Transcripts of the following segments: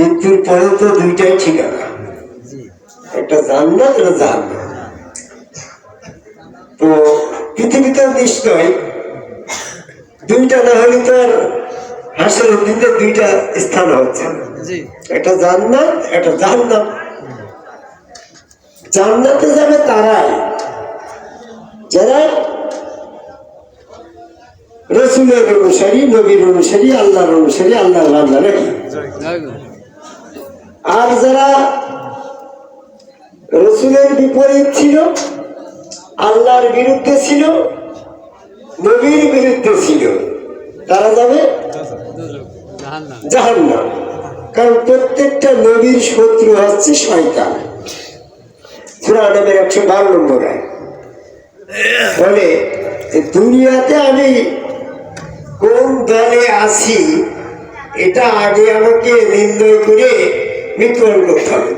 মৃত্যুর পরে তো দুইটাই ঠিকানা। একটা জান্নাত একটা জাহান্নাম। তো পৃথিবীতে নিশ্চয় দুইটা না হলে তো আর হাসের দিনে দুইটা স্থান হচ্ছে। একটা জান্নাত একটা জাহান্নাম। জান্নাতে যাবে তারাই। যারা রসুলের অনুসারী নবীর অনুসারী আল্লাহর অনুসারী আল্লাহর বান্দা নাকি? আর যারা রসুলের বিপরীত ছিল, আল্লাহর বিরুদ্ধে ছিল, নবীর বিরুদ্ধে ছিল, তারা যাবে? জাহান্নাম। কারণ প্রত্যেকটা নবীর শত্রু হচ্ছে শয়তান। সুরা নামের একশো বারো নম্বর বলে দুনিয়াতে আমি কোন দলে আছি, এটা আগে আমাকে নির্ণয় করে মৃত্যুবরণ করতে হবে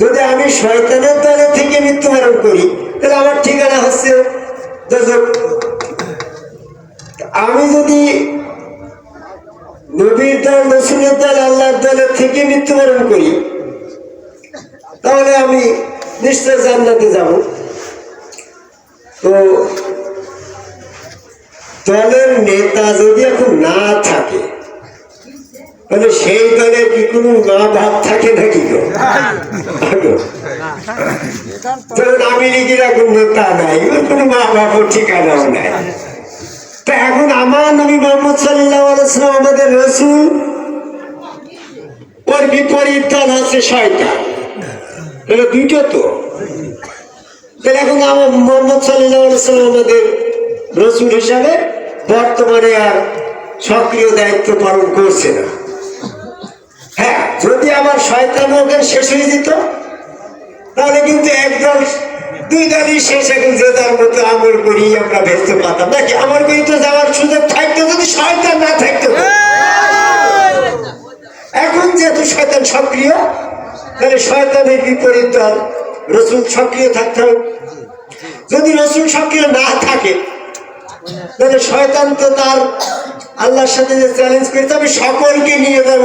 যদি আমি শয়তানের দলে থেকে মৃত্যুবরণ করি, তাহলে আমার ঠিকানা হচ্ছে। আমি যদি নবীর দল, রসুলের দল, আল্লাহর দলের থেকে মৃত্যুবরণ করি, তাহলে আমি নিশ্চয় জান্নাতে যাব তো দলের নেতা যদি এখন না থাকে তাহলে সেই দলের কি কোনো মা ভাব থাকে নাকি? যেমন আমেরিকার এখন নেতা নাই কোনো মা বাবার ঠিকানাও নাই। তো এখন আমার নবী মোহাম্মদ আমাদের রসুল, ওর বিপরীত দল শয়তান। তাহলে দুইটা তো। এখন আমার মোহাম্মদ আমাদের রসুল হিসাবে বর্তমানে আর সক্রিয় দায়িত্ব পালন করছে না। হ্যাঁ যদি আমার শয়তান ওখানে শেষ হয়ে যেত, তাহলে কিন্তু একদম দুই দলই শেষ, এখন যে যার মতো আমল করি আমরা ভেস্তে পাতাম। নাকি আমার তো যাওয়ার সুযোগ থাকতো, যদি শয়তান না থাকতো? এখন যেহেতু শয়তান সক্রিয়, তাহলে শয়তানের বিপরীত দল রসুল সক্রিয় থাকতে হবে। যদি রসুল সক্রিয় না থাকে, তাহলে শয়তান তো তার আল্লাহর সাথে যে চ্যালেঞ্জ করেছে আমি সকলকে নিয়ে যাব।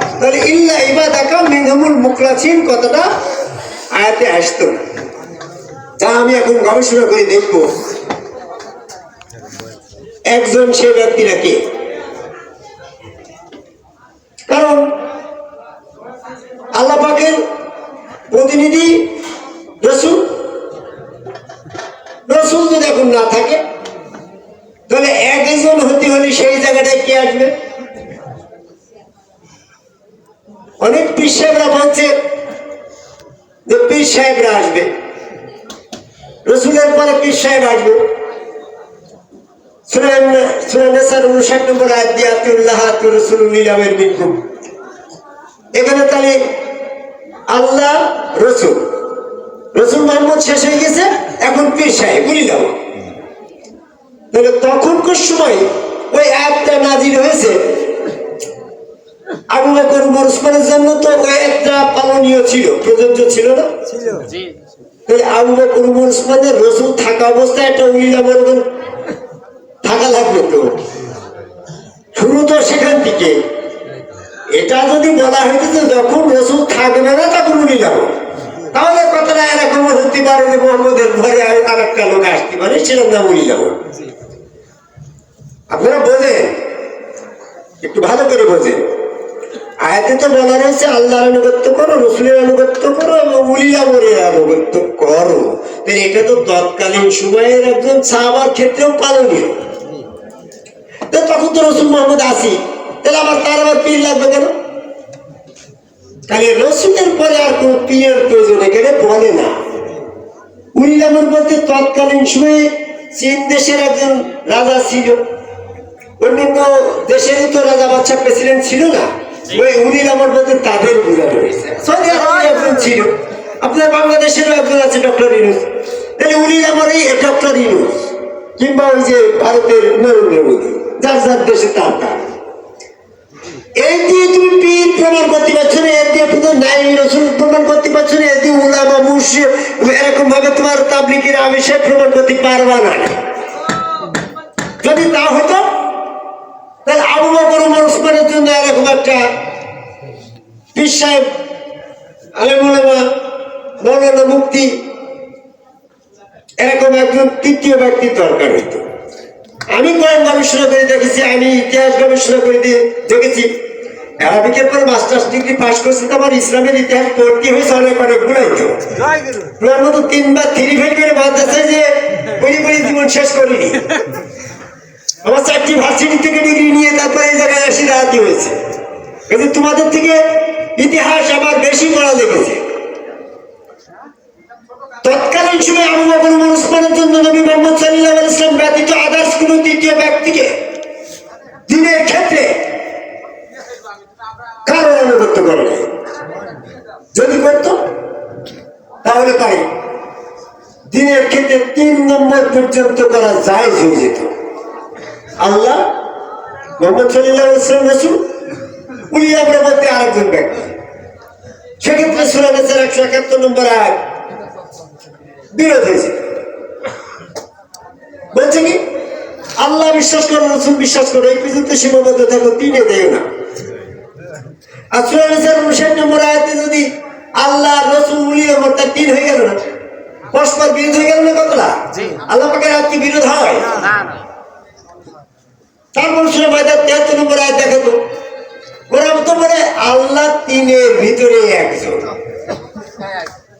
তাহলে ইল্লা ইবাদাকা মিনহুমুল মুখলাসিন কথাটা আয়াতে আসতো। যা আমি এখন গবেষণা করে দেখব। একজন সে ব্যক্তিরা কে? কারণ আল্লাহ পাকের প্রতিনিধি রসুল। রসুল যদি এখন না থাকে, তাহলে একজন হতে হলে সেই জায়গাটায় কে আসবে? অনেক পীর সাহেবরা বলছে যে পীর সাহেবরা আসবে। রসুলের পরে পীর সাহেব আসবে। বিক্ষোভ। এখানে আল্লাহ, রসুল। রসুল শেষ হয়ে গেছে, এখন তখনকার সময় ওই অ্যাপটা নাজির হয়েছে আবু বকর উমর উসমানের জন্য তো একটা পালনীয় ছিল প্রযোজ্য ছিল না? জি আবু বকর উমর উসমানের রসুল থাকা অবস্থায় একটা উলিলা বর্গন থাকা লাগবে তো। শুরু তো সেখান থেকে। এটা যদি বলা হইতো যে যখন রসুল থাকবে না তখন উলিলা বর্গন। তাহলে কথাটা এরকম হতে পারে যে মোহাম্মদের ঘরে আর একটা লোক আসতে পারে সেটার নাম উলিলা বর্গন। আপনারা বোঝেন? একটু ভালো করে বোঝেন। আয়াতে তো বলা রয়েছে, আল্লাহর আনুগত্য করো, রসুলের আনুগত্য করো এবং উলিয়া মরের আনুগত্য করো। তাহলে এটা তো তৎকালীন সময়ের একজন সাহাবার ক্ষেত্রেও পালনীয়। তো তখন তো রসুল মোহাম্মদ আসি। তাহলে আবার তার আবার পীর লাগবে কেন? তাহলে রসুলের পরে আর কোন পীরের প্রয়োজন এখানে বলে না। উলিয়ামর বলতে তৎকালীন সময়ে চীন দেশের একজন রাজা ছিল। অন্যান্য দেশেরই তো রাজা বাচ্চা প্রেসিডেন্ট ছিল না। ওই উনির আমার তাদের বোঝানো সৌদি আরবে একজন ছিল। আপনার বাংলাদেশেরও একজন আছে ডক্টর ইনুস তাহলে উনির আমার এই ডক্টর ইনুস কিংবা ওই যে ভারতের নরেন্দ্র মোদী যার যার দেশে তার তার। এই দিয়ে তুমি পীর প্রমাণ করতে পারছ না এর দিয়ে তুমি নাই রসুল প্রমাণ করতে পারছ না এর দিয়ে উলামা মুর্শিদ এরকম ভাবে তোমার তাবলিগের আবিষেক প্রমাণ করতে পারবা না। যদি তা হতো আবু বকর উমর উসমানের জন্য এরকম একটা পীর সাহেব আলেমুলামা মৌলানা মুক্তি এরকম একজন তৃতীয় ব্যক্তি দরকার হইতো। আমি কোরআন গবেষণা করে দেখেছি, আমি ইতিহাস গবেষণা করে দিয়ে দেখেছি। আরবিকের পর মাস্টার্স ডিগ্রি পাস করছি তো আমার ইসলামের ইতিহাস পড়তে হয়েছে অনেক অনেক তো। তোমার মতো তিনবার থ্রি ফেল করে বাঁধাচ্ছে যে পরি পরি জীবন শেষ করিনি। আমার চারটি ভার্সিটি থেকে ডিগ্রি নিয়ে তারপরে এই জায়গায় এসে দাঁড়াতে হয়েছে। কিন্তু তোমাদের থেকে ইতিহাস আমার বেশি পড়া লেগেছে। তৎকালীন সময় আবু বকর উমর জন্য নবী মোহাম্মদ আলাইহি ইসলাম ব্যতীত আদার্স কোনো তৃতীয় ব্যক্তিকে দিনের ক্ষেত্রে কারও অনুগত্য করে। যদি করত, তাহলে তাই। দিনের ক্ষেত্রে তিন নম্বর পর্যন্ত করা যায় হয়ে যেত। আল্লাহ মোহাম্মদ আলাইহি ইসলাম রসুল উনি আপনার মধ্যে আরেকজন ব্যক্তি। সেক্ষেত্রে সুরানেসের একশো একাত্তর নম্বর আয় বিরোধ হয়েছে। বলছে কি আল্লাহ বিশ্বাস করো রসুল বিশ্বাস করো এই পর্যন্ত সীমাবদ্ধ থাকো তিনে দেয় না। আর সুরানেসের উনষাট নম্বর আয়াতে যদি আল্লাহ রসুল উলিয়ে তার তিন হয়ে গেল না পরস্পর বিরোধ হয়ে গেল না কতটা আল্লাহ পাকের আয়াত কি বিরোধ হয়? তারপর সুরা মাইদার তেহাত্তর নম্বর আয় দেখো তো ওরা তো বলে আল্লাহ তিনের ভিতরে একজন।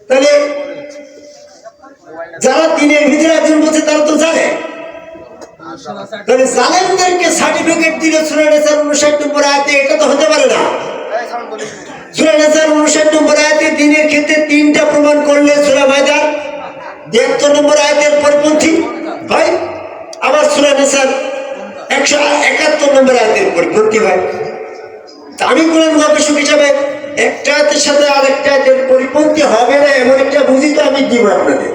তাহলে যারা তিনের ভিতরে একজন বলছে, তারা তো জানে। তাহলে জালেমদেরকে সার্টিফিকেট দিল সুরানেসার উনষাট নম্বর আয়াতে, এটা তো হতে পারে না। সুরানেসার উনষাট নম্বর আয়াতে দিনের ক্ষেত্রে তিনটা প্রমাণ করলে সুরা মায়দার তিয়াত্তর নম্বর আয়াতের পরিপন্থী হয়। আবার সুরানেসার একশো একাত্তর নম্বর আয়াতের পরিপন্থী হয়। তা আমি কোরআন গবেষক হিসাবে একটা আয়াতের সাথে আরেকটা আয়াতের পরিপন্থী হবে না এমন একটা বুঝি তো আমি দিব আপনাদের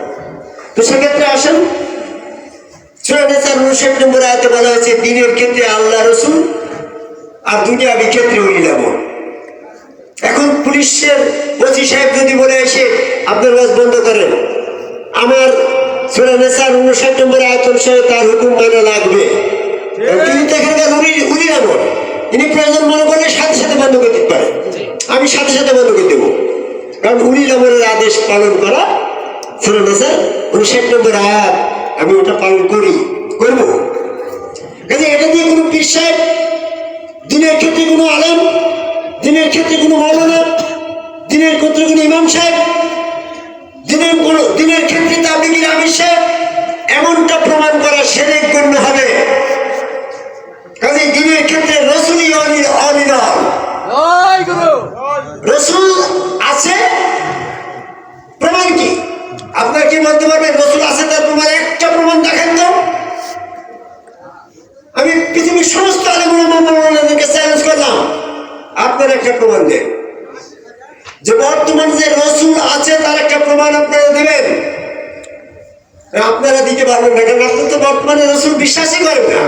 তো সেক্ষেত্রে আসেন। সুরানেসার উনষাট নম্বর আয়াতে বলা হয়েছে, দিনের ক্ষেত্রে আল্লাহ রসুল আর দুনিয়াবি ক্ষেত্রে উলিলাম এখন পুলিশের ওসি সাহেব যদি বলে এসে, আপনার বাস বন্ধ করেন। আমার সুরানেসার উনষাট নম্বর আয়াত অনুসারে তার হুকুম মানা লাগবে। তিনি তো এখানকার উনি উনি এমন তিনি প্রয়োজন মনে করলে সাথে সাথে বন্ধ করতে পারে। আমি সাথে সাথে বন্ধ করে দেবো। কারণ উনি আমলের আদেশ পালন করা সুরানেসার উনষাট নম্বর আয়াত আমি ওটা পালন করি করব। কাজে এটা দিয়ে কোনো পীর সাহেব দিনের ক্ষেত্রে কোনো আলেম দিনের ক্ষেত্রে কোনো মৌলানা দিনের ক্ষেত্রে কোনো ইমাম সাহেব দিনের কোনো দিনের ক্ষেত্রে তাবলিগির আমির সাহেব এমনটা প্রমাণ করা সেরেক গণ্য হবে কাজে দিনের ক্ষেত্রে রসুলই অনি- অনির্ভর রসুল আছে? প্রমাণ কি? আপনার কি বলতে পারবেন, রসুল আছে তার প্রমাণ? একটা প্রমাণ দেখেন তো। আমি পৃথিবীর সমস্ত আলিমুলকে চ্যালেঞ্জ করলাম। আপনার একটা প্রমাণ দেন। যে বর্তমানে যে রসুল আছে, তার একটা প্রমাণ আপনারা দেবেন। আপনারা দিতে পারবেন না কারণ আপনি তো বর্তমানে রসুল বিশ্বাসই করেন না।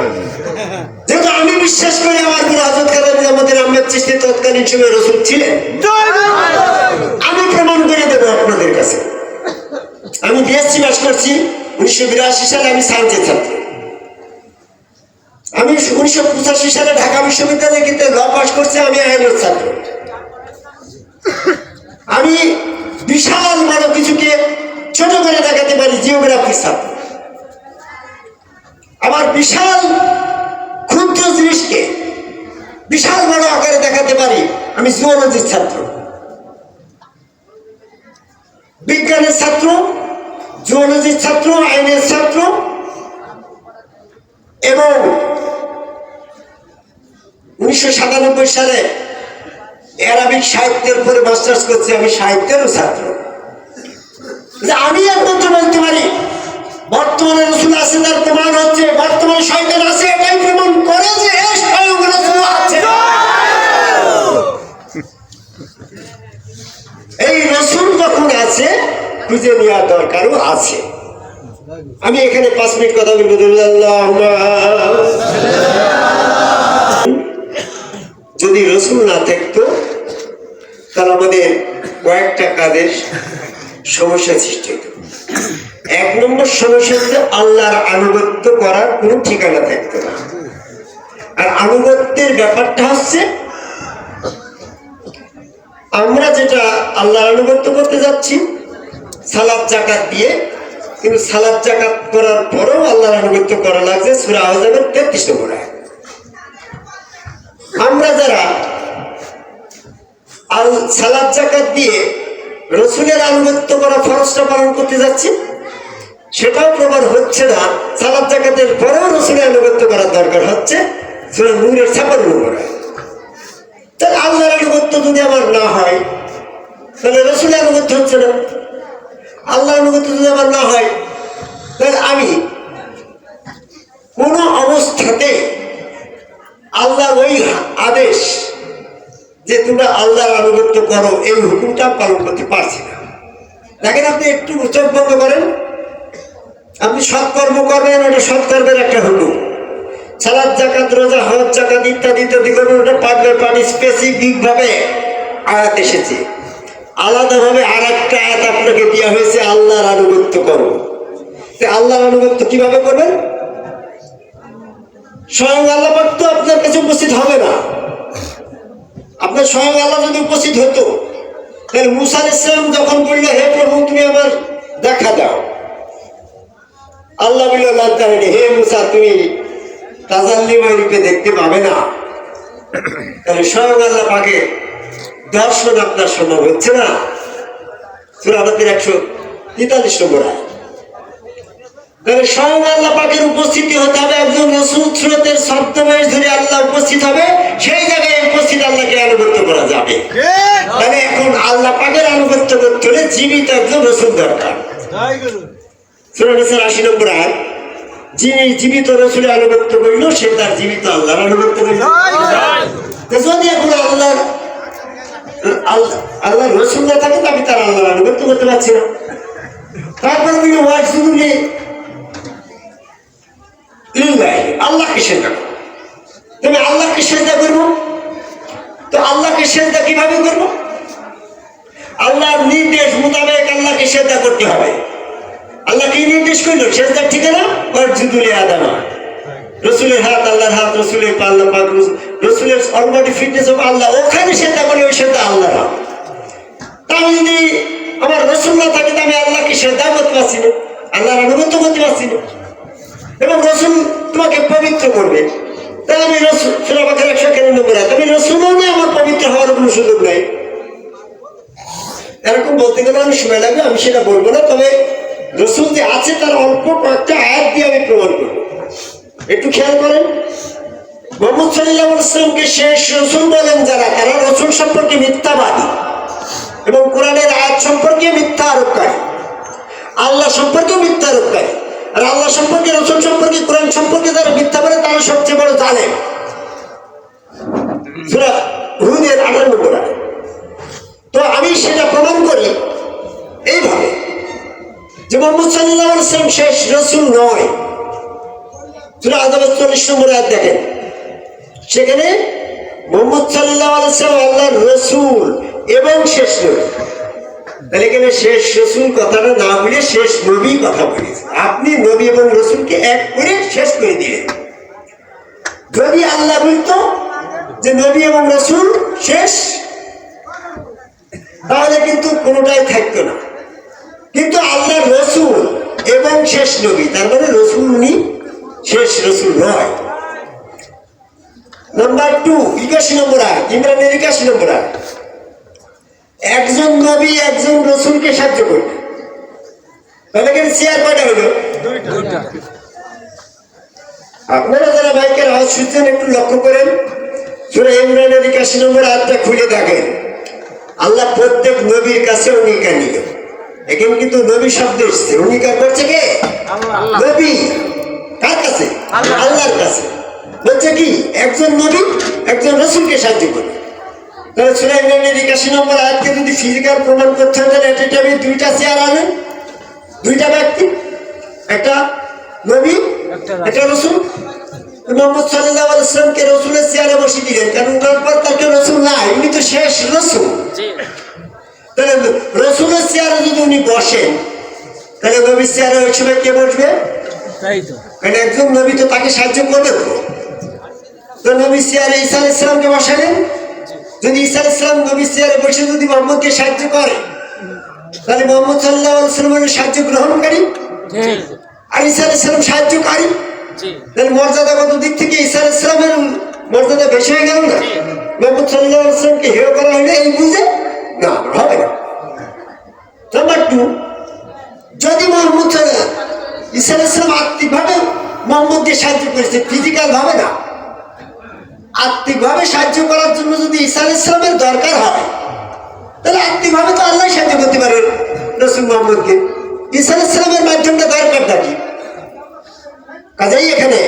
যেহেতু আমি বিশ্বাস করি আমার গুরু হজরত কাদের আমাদের আহমেদ চিস্তি তৎকালীন সময় রসুল ছিলেন। আমি প্রমাণ করে দেবো আপনাদের কাছে। আমি বিএসসি পাস করছি উনিশশো বিরাশি সালে আমি সায়েন্সের ছাত্র আমি উনিশশো পঁচাশি সালে ঢাকা বিশ্ববিদ্যালয়ে কিন্তু ল পাস করছি আমি আইনের ছাত্র। আমি বিশাল বড় কিছুকে ছোট করে দেখাতে পারি জিওগ্রাফির ছাত্র আমার বিশাল ক্ষুদ্র জিনিসকে বিশাল বড় আকারে দেখাতে পারি আমি জুওলজির ছাত্র। বিজ্ঞানের ছাত্র জুওলজির ছাত্র, আইনের ছাত্র এবং উনিশশো সাতানব্বই সালে অ্যারাবিক সাহিত্যের পরে মাস্টার্স করছি আমি সাহিত্যেরও ছাত্র। যে আমি একমাত্র বলতে পারি, বর্তমানে রসুল আছে, তার প্রমাণ হচ্ছে, বর্তমানে শয়তান আছে, এটাই প্রমাণ করে যে এই রসুল যখন আছে, খুঁজে নেওয়ার দরকারও আছে। আমি এখানে পাঁচ মিনিট কথা বলব যদি রসুল না থাকতো, তাহলে আমাদের কয়েকটা কাজের সমস্যা সৃষ্টি হতো এক নম্বর সমস্যা হচ্ছে আল্লাহর আনুগত্য করার কোনো ঠিকানা থাকতো না। আর আনুগত্যের ব্যাপারটা হচ্ছে, আমরা যেটা আল্লাহর আনুগত্য করতে যাচ্ছি সালাদ জাকাত দিয়ে, কিন্তু সালাদ জাকাত করার পরেও আল্লাহর আনুগত্য করা লাগছে সুরা আহজাবের তেত্রিশ নম্বর আমরা যারা আল সালাদ জাকাত দিয়ে রসুলের আনুগত্য করা ফরজটা পালন করতে যাচ্ছি। সেটাও প্রমাণ হচ্ছে না। সালাদ জাকাতের পরেও রসুলের আনুগত্য করার দরকার হচ্ছে। নূরের ছাপান্ন আয়াত। তাহলে আল্লাহর আনুগত্য যদি আমার না হয়, তাহলে রসুলের আনুগত্য হচ্ছে না। আল্লাহর আনুগত্য যদি আমার না হয়, তাহলে আমি কোনো অবস্থাতে আল্লাহর ওই আদেশ যে তোমরা আল্লাহর আনুগত্য করো, এই হুকুমটা পালন করতে পারছি না। দেখেন আপনি একটু চোখ বন্ধ করেন। আপনি সৎকর্ম করবেন, ওটা সৎকর্মের একটা হুকুম। সালাদ জাকাত রোজা, হজ জাকাত ইত্যাদি ইত্যাদি করবেন, ওটা পার্ট বাই পার্ট স্পেসিফিক ভাবে আয়াত এসেছে। আলাদাভাবে আর একটা আয়াত আপনাকে দেওয়া হয়েছে, আল্লাহর আনুগত্য করো। আল্লাহর আনুগত্য কীভাবে করবেন? স্বয়ং আল্লাহ তো আপনার কাছে উপস্থিত হবে না। আপনার স্বয়ং আল্লাহ যদি উপস্থিত হতো, তাহলে মুসা ইসলাম যখন বলল, হে প্রভু, তুমি আমার দেখা দাও। আল্লাহ বলল লজ্জা হয়নি হে মুসা, তুমি তাজাল্লিময় রূপে দেখতে পাবে না। তাহলে স্বয়ং আল্লাহ পাকে দর্শন আপনার সম্ভব হচ্ছে না। সুরাবাতের একশো তেতাল্লিশ নম্বর আয় স্বয়ং আল্লাহ পাকের উপস্থিতি হতে হবে একজন রসুল স্রোতের ধরে আল্লাহ উপস্থিত হবে সেই জায়গায় উপস্থিত আল্লাহকে আনুগত্য করা যাবে। তাহলে এখন আল্লাহ পাকের আনুগত্য করতে হলে জীবিত একজন রসুল দরকার। আশি নম্বর আয় যিনি জীবিত রসুলের আনুগত্য করিল সে তার জীবিত আল্লাহর আনুগত্য করিল। যদি এখন আল্লাহ আল্লাহ আল্লাহ রসুল না থাকে আমি তার আল্লাহর আনুগত্য করতে পারছি না। তারপর শুধু লিল্লাহি, আল্লাহকে সেজদা করো। তুমি আল্লাহকে সেজদা করব? তো আল্লাহকে সেজদা কীভাবে করব? আল্লাহর নির্দেশ মোতাবেক আল্লাহকে সেজদা করতে হবে। আল্লাহ কি নির্দেশ করল? সেজদার ঠিকানা? অর্জুদুলে আদামা। রসুলের হাত আল্লাহর হাত রসুলের আল্লাহ পাক রসুলের অলবডি ফিটনেস অফ আল্লাহ। ওখানে সেটা বলে ওই সেটা আল্লাহর হাত। তা আমি যদি আমার রসুল না থাকে তো আমি আল্লাহকে সেজদা করতে পারছি না। আল্লাহর আনুগত্য করতে পারছি না। এবং রসুল তোমাকে পবিত্র করবে। তাই আমি রসুল সুরাবাকের একশো কেন নম্বর আছে আমি রসুলও না আমার পবিত্র হওয়ার কোনো সুযোগ নাই। এরকম বলতে গেলে আমি সময় লাগবে, আমি সেটা বলব না, তবে রসুল যে আছে তার অল্প কয়েকটা আয়াত দিয়ে আমি প্রমাণ করব। একটু খেয়াল করেন, মোহাম্মদ সাল্লাহ ইসলামকে শেষ রসুল বলেন যারা, তারা রসুল সম্পর্কে মিথ্যাবাদী এবং কোরআনের আয়াত সম্পর্কে মিথ্যা আরোপকারী আল্লাহ সম্পর্কে মিথ্যা আরোপকারী আর আল্লাহ সম্পর্কে, রসুল সম্পর্কে, কোরআন সম্পর্কে যারা মিথ্যা বলে, তারা সবচেয়ে বড় সূরা হুদের তো আমি সেটা প্রমাণ করি এইভাবে যে মোহাম্মদ সাল্লাহ ইসলাম শেষ রসুল নয়। সুরা আদালত চল্লিশ নম্বর আয়াত দেখেন। সেখানে মোহাম্মদ সাল্লাহ আলাইসাল্লাম আল্লাহর রসুল এবং শেষ নবী তাহলে এখানে শেষ রসুল কথাটা না বলে শেষ নবী কথা বলেছে। আপনি নবী এবং রসুলকে এক করে শেষ করে দিলেন। যদি আল্লাহ বলতো যে নবী এবং শেষ, তাহলে কিন্তু কোনোটাই থাকতো না। কিন্তু আল্লাহ রসুল এবং শেষ নবী, তার মানে রসুল উনি, শেষ রসুল নয়। নাম্বার টু একাশি নম্বর আয়, ইমরানের একাশি নম্বর আয়। একজন নবী একজন রসুলকে সাহায্য করবে। তাহলে এখানে চেয়ার কয়টা হলো। আপনারা যারা বাইকের আওয়াজ শুনছেন একটু লক্ষ্য করেন। সুরা ইমরানের একাশি নম্বর আয়াতটা খুলে দেখেন। আল্লাহ প্রত্যেক নবীর কাছে অঙ্গীকার নিল। এখানে কিন্তু নবী শব্দ এসছে। অঙ্গীকার করছে কে? নবী। কার কাছে? আল্লাহর কাছে। বলছে কি? একজন নবী একজন রসুলকে সাহায্য করবে। তাহলে সুরা একাশি নম্বর আয়াতকে যদি ফিজিক্যাল প্রমাণ করতে হয় তাহলে এটা আমি দুইটা চেয়ার আনেন দুইটা ব্যক্তি একটা নবী একটা রসুল। মোহাম্মদ সাল্লাহ আলাইসলামকে রসুলের চেয়ারে বসিয়ে দিলেন? কারণ ওনার পর তার কেউ রসুল নাই উনি তো শেষ রসুল। তাহলে রসুলের চেয়ারে যদি উনি বসেন তাহলে নবীর চেয়ারে ওই সময় কে বসবে? কারণ একজন নবী তো তাকে সাহায্য করবে তো। নবী চেয়ারে ঈসা আলাইহিস সালামকে বসালেন। যদি ঈসা আলাইহিস সালাম নবী চেয়ারে বসে যদি মোহাম্মদকে সাহায্য করে তাহলে মোহাম্মদ সাল্লাহ সাল্লামের সাহায্য গ্রহণকারী? আর ঈসা আলাইহিস সালাম সাহায্যকারী? তাহলে মর্যাদাগত দিক থেকে ঈসা আলাইহিস সালামের মর্যাদা বেশি হয়ে গেল না? মোহাম্মদ সাল্লাহ সাল্লামকে হেয় করা হলে এই বুঝে? না হবে না। নাম্বার টু যদি মোহাম্মদ সাল্লাহ ঈসা আলাইহিস সালাম আত্মিকভাবে মোহাম্মদকে সাহায্য করেছে ফিজিক্যাল ভাবে না আত্মিকভাবে সাহায্য করার জন্য যদি ঈসা আলাইহিস সালামের দরকার হয়, তাহলে আত্মিকভাবে তো আল্লাহ সাহায্য করতে পারেন রসুল মোহাম্মদকে। ঈসা আলাইহিস সালামের মাধ্যমটা দরকারটা কি? কাজেই এখানে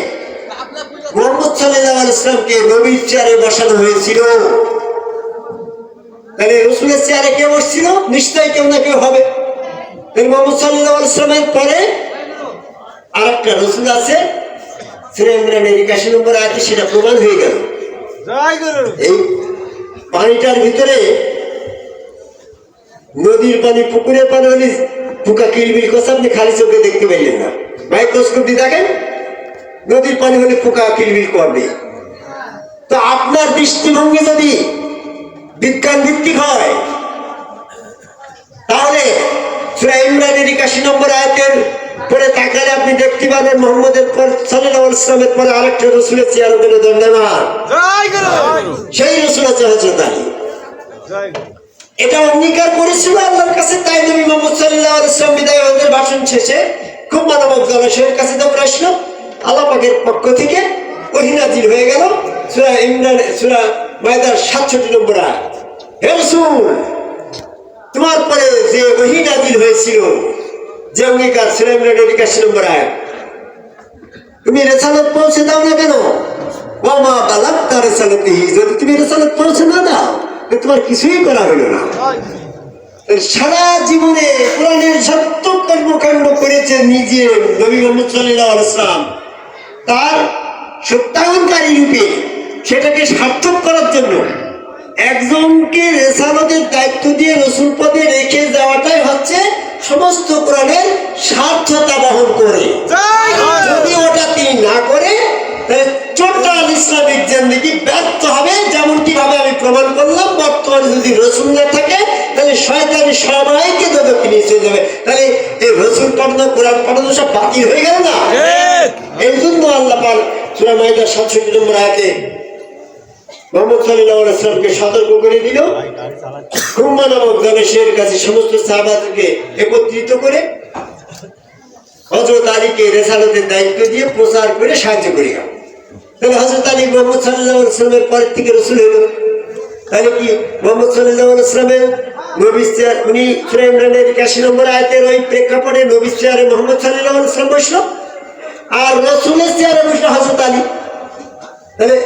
মোহাম্মদ সাল্লাহ ইসলামকে নবীর চেয়ারে বসানো হয়েছিল। তাহলে রসুলের চেয়ারে কেউ বসছিল? নিশ্চয়ই কেউ না কেউ হবে। মোহাম্মদ সাল্লাহ ইসলামের পরে আর একটা রসুল আছে সিরা ইমরানের একাশি নম্বর আছে সেটা প্রমাণ হয়ে গেল। এই পানিটার ভিতরে নদীর পানি, পুকুরের পানি হলে পোকা, কিলবিল করছে আপনি খালি চোখে দেখতে পাইলেন না। মাইক্রোস্কোপ দিয়ে দেখেন, নদীর পানি হলে পোকা, কিলবিল করবে তো আপনার দৃষ্টিভঙ্গি যদি বিজ্ঞান ভিত্তিক হয়, তাহলে ইমরানের একাশি নম্বর আয়াতের পরে তাকালে আপনি দেখতে পাবেন মোহাম্মদের পর সাল্লাহ ইসলামের পরে আরেকটা রসুলের চেয়ার ওখানে ধন্যবাদ। সেই রসুল আছে হজরত আলী। এটা অঙ্গীকার করেছিল আল্লাহর কাছে তাই নবী মোহাম্মদ সাল্লাহ আলাইসলাম বিদায় ওদের ভাষণ শেষে খুব মানবক জলাশয়ের কাছে যখন আসলো। আল্লাহ পাকের পক্ষ থেকে ওহিনাজির হয়ে গেল। সুরা ইমরান সুরা মায়দার সাতষট্টি নম্বর আয় হে রসুল তোমার পরে যে ওহিনাজির হয়েছিল যে অঙ্গীকার একাশি নম্বর আয় তুমি রেসালত পৌঁছে দাও না কেন? বাবা বালাক্তা রেসালতিহি। যদি তুমি রেসালত পৌঁছে না দাও তোমার কিছুই করা হলো না। সারা জীবনে কোরআনের সত্য কর্মকাণ্ড করেছে নিজে নবী মোহাম্মদ সাল্লাহ আলাইসলাম তার সত্যায়নকারী রূপে সেটাকে সার্থক করার জন্য একজনকে রেসালতের দায়িত্ব দিয়ে রসুল পদে রেখে যাওয়াটাই হচ্ছে সমস্ত কোরআনের সার্থতা বহন করে। যদি ওটা তিনি না করে টোটাল ইসলামিক জিন্দিগি ব্যর্থ হবে যেমনটি ভাবে আমি প্রমাণ করলাম। বর্তমানে যদি রসুল না থাকে তাহলে শয়তানি সবাইকে দোদকে নিয়ে চলে যাবে। তাহলে এই রসুল পড়ানো কোরআন পড়ানো সব বাতিল হয়ে গেল না? এই জন্য আল্লাহ পাল সুরা মাইদার সাতষট্টি নম্বর আয়াতে সতর্ক করে কাছে সমস্ত একত্রিত করে দায়িত্ব দিয়ে প্রচার করে সাহায্য মোহাম্মদ কি মোহাম্মদ চেয়ার, উনি নম্বর আয়তের ওই প্রেক্ষাপটে নবী চেয়ারে মোহাম্মদ সাল্লাহ আর রসুলের চেয়ারে বসল হজরত আলী। তাহলে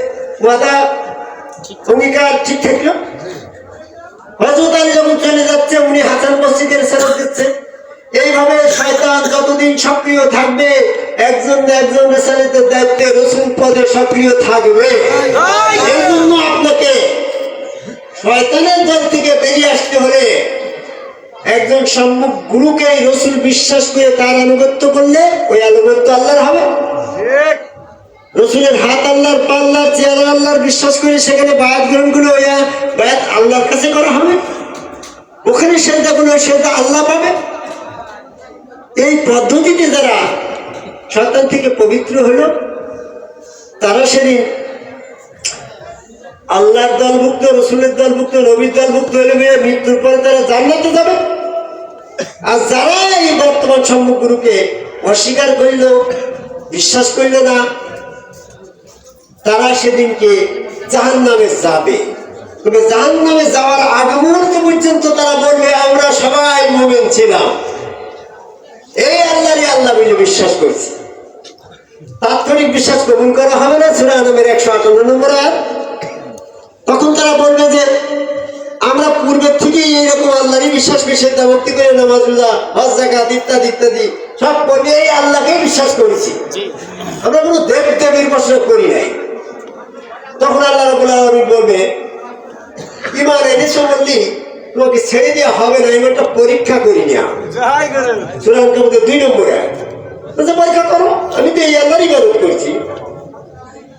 অঙ্গীকার ঠিক থাকল? হজরত আলী যখন চলে যাচ্ছে উনি হাসান মসজিদের সেরত দিচ্ছে। এইভাবে শয়তান যতদিন সক্রিয় থাকবে একজন না একজন রেসালেতের দায়িত্বে রসুল পদে সক্রিয় থাকবে। এই জন্য আপনাকে শয়তানের দল থেকে বেরিয়ে আসতে হলে একজন সম্মুখ গুরুকে রসুল বিশ্বাস করে তার আনুগত্য করলে ওই আনুগত্য আল্লাহর হবে। ঠিক। রসুলের হাত আল্লাহর পাল্লার চেয়ার আল্লাহর বিশ্বাস করে সেখানে বায়াত গ্রহণ করে ওই বায়াত আল্লাহর কাছে করা হবে। ওখানে সেটা কোনো সেটা আল্লাহ পাবে। এই পদ্ধতিতে যারা সন্তান থেকে পবিত্র হলো, তারা সেদিন আল্লাহর দলভুক্ত, রসুলের দলভুক্ত, নবীর দলভুক্ত হলে মেয়ে মৃত্যুর পরে তারা জান্নাতে যাবে। আর যারা এই বর্তমান সম্মুখ গুরুকে অস্বীকার করিল, বিশ্বাস করিল না তারা সেদিনকে জাহান নামে যাবে। তবে জাহান নামে যাওয়ার আগ মুহূর্ত পর্যন্ত তারা বলবে আমরা সবাই মোমেন ছিলাম। এই আল্লাহরই আল্লাহ বলে বিশ্বাস করছি। তাৎক্ষণিক বিশ্বাস কবুল করা হবে না সুরা নামের একশো আটান্ন নম্বর আয়াত। তখন তারা বলবে যে আমরা পূর্বের থেকেই এইরকম আল্লাহরই বিশ্বাস বিশ্বাস ভক্তি করে নামাজুল্লাহ হজ জাকাত ইত্যাদি ইত্যাদি সব করি এই আল্লাহকেই বিশ্বাস করেছি। আমরা কোনো দেব দেবীর প্রশ্ন করি নাই। তখন আল্লাহ রবুল আলমী বলবে ইমান এনেছো বললি তোমাকে ছেড়ে দেওয়া হবে না আমি একটা পরীক্ষা করি না গুরু দুই নম্বরে পরীক্ষা করো আমি তো এই আল্লাহরই ইবাদত করছি।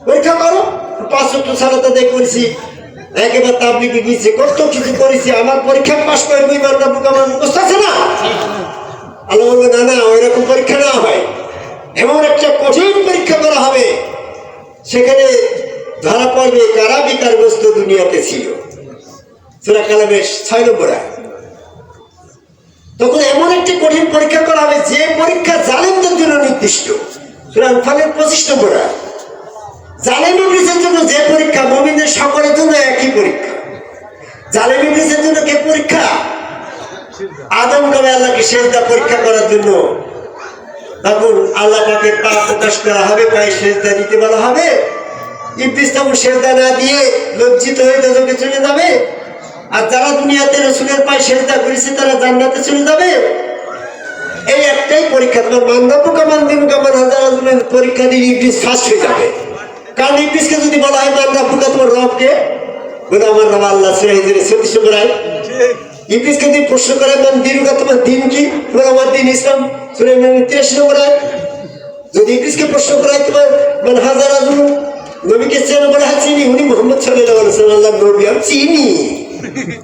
পরীক্ষা করো পাঁচ সত্তর সালে তো দেখ করেছি একেবারে তাবলিগে গিয়েছি কত কিছু করেছি আমার পরীক্ষা পাস করব ইমান রাবুক আমার মুখস্থ আছে না? আল্লাহ বলবে না না ওই রকম পরীক্ষা না হয়। এমন একটা কঠিন পরীক্ষা করা হবে সেখানে ধরা পড়বে কারা? বিকারগ্রস্ত দুনিয়াতে ছিল। সুরা কালামের ছয় নম্বর তখন এমন একটি কঠিন পরীক্ষা করা হবে, যে পরীক্ষা জালেমদের জন্য নির্দিষ্ট। সুতরাং ফলের পঁচিশ নম্বর। জালেম ইবলিসের জন্য যে পরীক্ষা, মমিনদের সকলের জন্য একই পরীক্ষা। জালেম ইবলিসের জন্য কে পরীক্ষা? আদম কবে আল্লাহকে সেজদা পরীক্ষা করার জন্য। তখন আল্লাহ পাকে পা প্রকাশ করা হবে, পায়ে সেজদা দিতে বলা হবে। ইবলিস তখন সেজদা না দিয়ে লজ্জিত হয়ে তাদেরকে চলে যাবে। আর যারা দুনিয়াতে রসুলের পায়ে সেজদা করেছে, তারা জান্নাতে চলে যাবে। এই একটাই পরীক্ষা। তোমার মান্দাপু কামান দিন কামান হাজার পরীক্ষা দিয়ে ইবলিস ফার্স্ট হয়ে যাবে। কারণ যদি বলা হয় তোমার আমার রব আল্লাহ সুরা হিজরে ছত্রিশ নম্বর আয় ঠিক ইবলিসকে যদি প্রশ্ন করে, মান দিনুকা তোমার দিন কি? আমার দিন ইসলাম সুরে তিরাশি যদি ইবলিসকে প্রশ্ন করা, তোমার মানে হাজার আজম নবীকে চেনে বলে হ্যাঁ চিনি। উনি মোহাম্মদ সাল্লাহ আল্লাহ নবী আমি চিনি।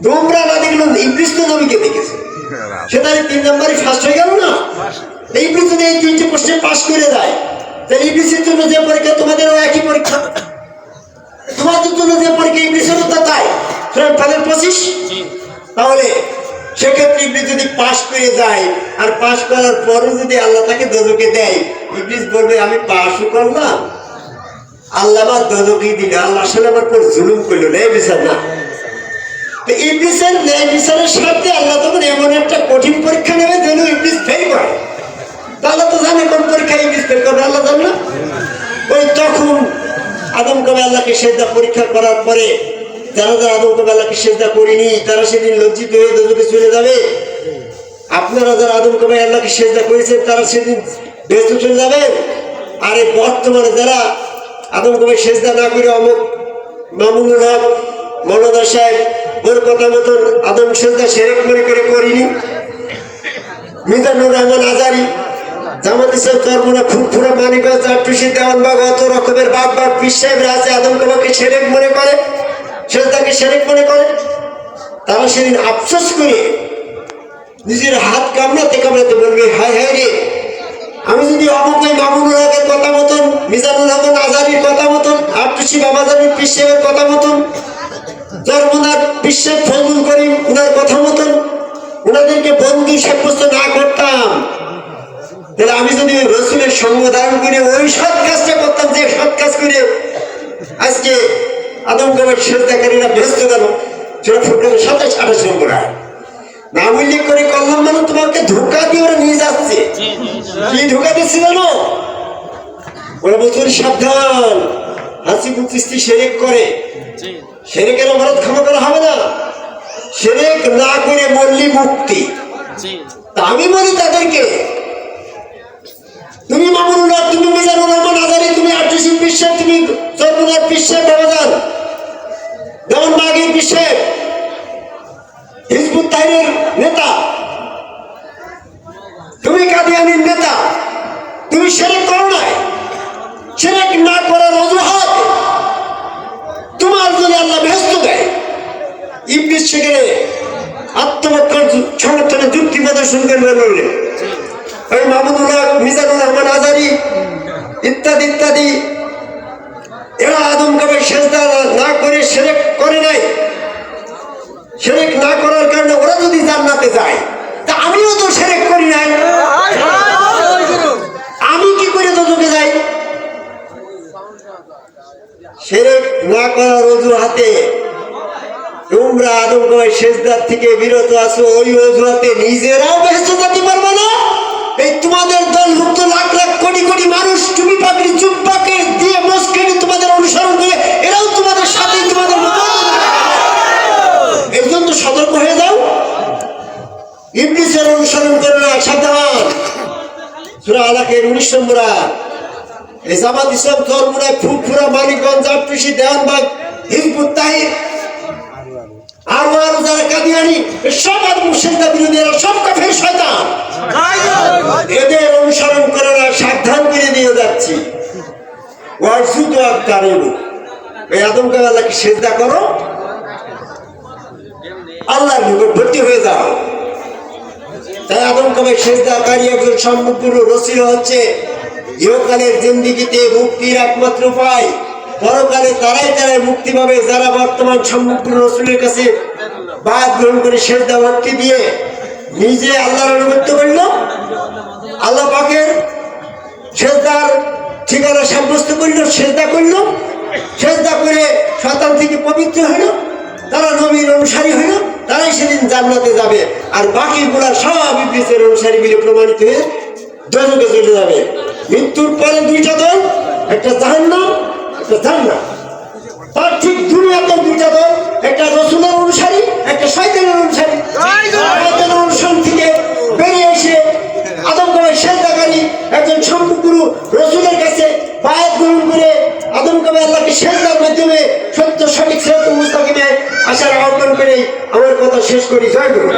তোমরা না দেখল ইবলিস তো নবীকে দেখেছে। সেটা তিন নম্বরই ফার্স্ট হয়ে গেল না? এই ইবলিস যদি এই তিনটে প্রশ্নে পাশ করে দেয় তাহলে ইবলিসের জন্য যে পরীক্ষা তোমাদেরও একই পরীক্ষা। তোমাদের জন্য যে পরীক্ষা ইবলিসেরও তা তাই। সুতরাং ফলের পঁচিশ? তাহলে সেক্ষেত্রে ইবলিস যদি পাশ করে যায় আর পাশ করার পরও যদি আল্লাহ তাকে দোজকে দেয় ইবলিস বলবে আমি পাশও করলাম আল্লাহ আমার দোজকে দিল আল্লাহ আসলে আমার পর জুলুম করল, ন্যায় বিচার না। ইবলিসের ন্যায় বিচারের সাথে আল্লাহ তখন এমন একটা কঠিন পরীক্ষা নেবে যেন ইবলিস ফেল করে। আল্লাহ তো জানে কোন পরীক্ষা ইবলিস ফেল করবে, আল্লাহ জানে না? ওই তখন আদম কবে আল্লাহকে সেজদা পরীক্ষা করার পরে, যারা যারা আদম কবে আল্লাহকে সেদ্ধা করিনি, তারা সেদিন লজ্জিত হয়ে দোজকে চলে যাবে। আপনারা যারা আদম কবে আল্লাহকে সেদ্ধা করেছেন, তারা সেদিন ব্যস্ত চলে যাবে। আর এই বর্তমানে যারা আদম কবে সেজদা না করে অমুক মামুনুল হক মনোদা সাহেব ওর কথা মতন আদম সেজদা সেরেক মনে করে করিনি। মিজানুর রহমান আজারি, জামাত ইসলাম চরমুনা ফুরফুরা মানিকগঞ্জ আটুসি দেওয়ানবাগ অত রকমের বাপ বাপ সাহেবরা আছে আদম কাবাকে সেরেক মনে করে, সেজদাকে সেরেক মনে করে। তারা সেদিন আফসোস করে নিজের হাত কামড়াতে কামড়াতে বলবে, হায় হায় রে আমি যদি অমুকই মামুনুল হকের কথা মতন মিজানুর রহমান আজারির কথা মতন আটুসি পীর সাহেবের কথা মতন জন্মনার বিশ্বের ফজল করিম ওনার কথা মতন ওনাদেরকে বন্ধু সাব্যস্ত না করতাম। তাহলে আমি যদি রসুলের সঙ্গ ধারণ করে, ওই সৎ কাজটা করতাম, যে সৎ কাজ করে আজকে আদমকাবার শ্রদ্ধাকারীরা ব্যস্ত গেল সাতাশ আঠাশ নম্বর আয় নাম উল্লেখ করে করলাম মানে তোমাকে ধোকা দিয়ে ওরা নিয়ে যাচ্ছে। কি ধোকা দিচ্ছে জানো ওরা বছর সাবধান হাসি কুচিস্তি সেরেক করে। সেরেকের অপরাধ ক্ষমা করা হবে না। সেরেক না করে মরলি মুক্তি। আমি বলি তাদেরকে তুমি মামুনুল্লাহ তুমি মিজানুর রহমান আজারি তুমি আর্টিসি বিশ্বের তুমি চর্মনাথ বিশ্বের বাবাজান দেওয়ান মাগির বিশ্বের হিজবুত তাহিরের নেতা তুমি কাদিয়ানির নেতা তুমি সেরেক করো নাই সেরেক না করার অজুহাত তোমার যদি আল্লাহ ব্যস্ত দেয় ইবলিস সেখানে আত্মরক্ষার সমর্থনে যুক্তি প্রদর্শন করবে বললে ওই মাহমুদুল্লাহ মিজানুর রহমান আজারি ইত্যাদি ইত্যাদি এরা আদম কবে সেজদা না করে সেরেক করে নাই সেরেক না করার কারণে ওরা যদি জান্নাতে যায় তা আমিও তো সেরেক করি নাই জয় গুরু আমি কি করে তোকে যাই সেরেক না করার অজুহাতে তোমরা আদম শেষদার থেকে বিরত আছো, ওই অজুহাতে নিজেরাও ব্যস্ত থাকতে পারবে না। এই তোমাদের দল মুক্ত লাখ লাখ কোটি কোটি মানুষ চুপি পাখি চুপ্পাকে দিয়ে মস্কেনি তোমাদের অনুসরণ করে, এরাও তোমাদের সাথে, তোমাদের এই জন্য সতর্ক হয়ে যাও। ইবলিসের অনুসরণ করো না, সাবধান। সুরা আলাকের উনিশ নম্বর। এই জামাত ইসলাম চরমুনায় ফুরফুরা, মানিকগঞ্জ আটটুসি দেওয়ানবাগ হিজবুত তাহির আরও আরও যারা কাদিয়ানি, সব আর মুর্শিদা বিরোধী এরা সব কাফের শয়তান। এদের অনুসরণ করে না, সাবধান করে দিয়ে যাচ্ছি। ওয়ার্সুদ কারণ এই আদমকে আল্লাহকে সেজদা করো? আল্লাহর নিকট ভর্তি হয়ে যাও। তাই আদম কবে সেজদাকারী একজন সম্পূর্ণ রসিল হচ্ছে। ইহকালের জিন্দিগিতে মুক্তির একমাত্র উপায় পরকালে তারাই তারাই মুক্তি পাবে। যারা বর্তমান সম্মুখীন রসুলের কাছে বাদ গ্রহণ করে সেজদা ভক্তি দিয়ে নিজে আল্লাহর অনুগত্য করল, আল্লাহ পাকের সেজদার ঠিকানা সাব্যস্ত করল সেজদা করল সেজদা করে শতান থেকে পবিত্র হলো, তারা নবীর অনুসারী হলো, তারাই সেদিন জান্নাতে যাবে। আর বাকিগুলা সব ইবলিসের অনুসারী বলে প্রমাণিত হয়ে দোজকে চলে যাবে। মৃত্যুর পরে দুইটা দল, একটা জাহান্নাম জান্নাত তার ঠিক দুনিয়াতে দুইটা দল একটা রসুলের অনুসারী একটা শয়তানের অনুসারী। শয়তানের অনুসরণ থেকে বেরিয়ে এসে আদম সেজদাকারী একজন সম্পূর্ণ রসুলের কাছে বায়াত গ্রহণ করে আদম কবে আল্লাহকে সেজদার মাধ্যমে সত্য সঠিক সেরত মুস্তাকিমে আসার আহ্বান করে আমার কথা শেষ করি। জয় গুরু।